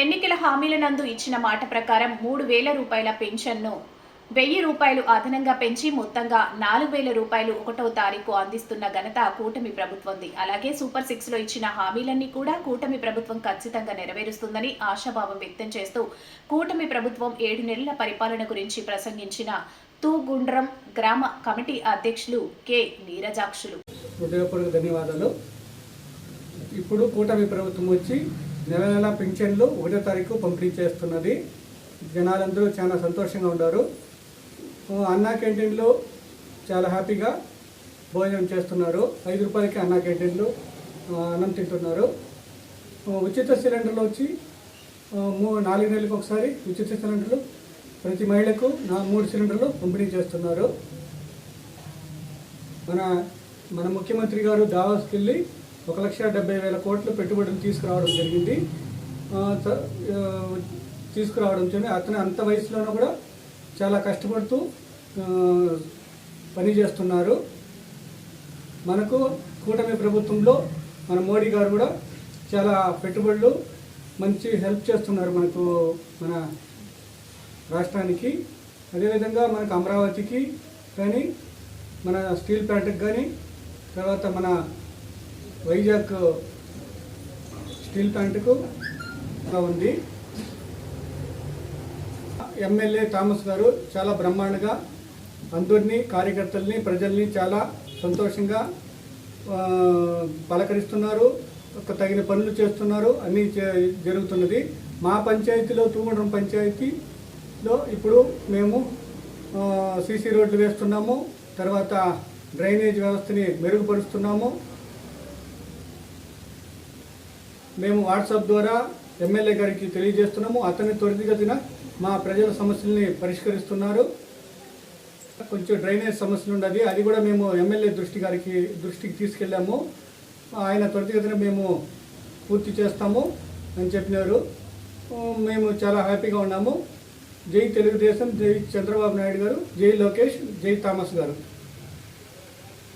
ఎన్నికల హామీలనందు ఇచ్చిన మాట ప్రకారం మూడు వేల రూపాయల పెన్షన్ను వెయ్యి రూపాయలు అదనంగా పెంచి మొత్తంగా నాలుగు వేల రూపాయలు ఒకటో తారీఖు అందిస్తున్న ఘనత కూటమి ప్రభుత్వంది. అలాగే సూపర్ సిక్స్లో ఇచ్చిన హామీలన్నీ కూడా కూటమి ప్రభుత్వం ఖచ్చితంగా నెరవేరుస్తుందని ఆశాభావం వ్యక్తం చేస్తూ కూటమి ప్రభుత్వం ఏడు నెలల పరిపాలన గురించి ప్రసంగించిన తూగుండ్రం గ్రామ కమిటీ అధ్యక్షులు కె. నీరజాక్షులు. ధన్యవాదాలు. ఇప్పుడు కూటమి ప్రభుత్వం వచ్చి నెల నెల పింఛన్లు ఒకటో తారీఖు పంపిణీ చేస్తున్నది. జనాలందరూ చాలా సంతోషంగా ఉన్నారు. అన్నా క్యాంటీన్లో చాలా హ్యాపీగా భోజనం చేస్తున్నారు. ఐదు రూపాయలకి అన్నా క్యాంటీన్లు అన్నం తింటున్నారు. ఉచిత సిలిండర్లు వచ్చి మూ నాలుగు నెలలకు ఒకసారి ఉచిత సిలిండర్లు ప్రతి మహిళకు నా మూడు సిలిండర్లు పంపిణీ చేస్తున్నారు. మన మన ముఖ్యమంత్రి గారు దావాస్కి వెళ్ళి ఒక లక్ష డెబ్బై వేల కోట్లు పెట్టుబడులు తీసుకురావడం జరిగింది. తీసుకురావడం జరిగింది. అతను అంత వయసులోనూ కూడా చాలా కష్టపడుతూ పనిచేస్తున్నారు పని చేస్తున్నారు. మనకు కూటమి ప్రభుత్వంలో మన మోడీ గారు కూడా చాలా పెట్టుబడులు మంచి హెల్ప్ చేస్తున్నారు మనకు మన రాష్ట్రానికి. అదేవిధంగా మనకు అమరావతికి కానీ మన స్టీల్ ప్లాంట్కి కానీ తర్వాత మన వైజాగ్ స్టీల్ ప్లాంట్కు ఉంది. ఎమ్మెల్యే థామస్ గారు చాలా బ్రహ్మాండంగా అందరినీ కార్యకర్తల్ని ప్రజల్ని చాలా సంతోషంగా పలకరిస్తున్నారు. ఒక తగిన పనులు చేస్తున్నారు. అన్నీ జరుగుతున్నది. మా పంచాయతీలో తూగుండ్రం పంచాయతీలో ఇప్పుడు మేము సీసీ రోడ్లు వేస్తున్నాము. తర్వాత డ్రైనేజ్ వ్యవస్థని మెరుగుపరుస్తున్నాము. మేము వాట్సాప్ ద్వారా ఎమ్మెల్యే గారికి తెలియజేస్తున్నాము. అతని త్వరితగతిన మా ప్రజల సమస్యల్ని పరిష్కరిస్తున్నారు. కొంచెం డ్రైనేజ్ సమస్యలు ఉన్నది అది కూడా మేము ఎమ్మెల్యే దృష్టి గారికి దృష్టికి తీసుకెళ్ళాము. ఆయన త్వరితగతిన మేము పూర్తి చేస్తాము అని చెప్పినారు. మేము చాలా హ్యాపీగా ఉన్నాము. జై తెలుగుదేశం జై చంద్రబాబు నాయుడు గారు జై లోకేష్ జై థామస్ గారు.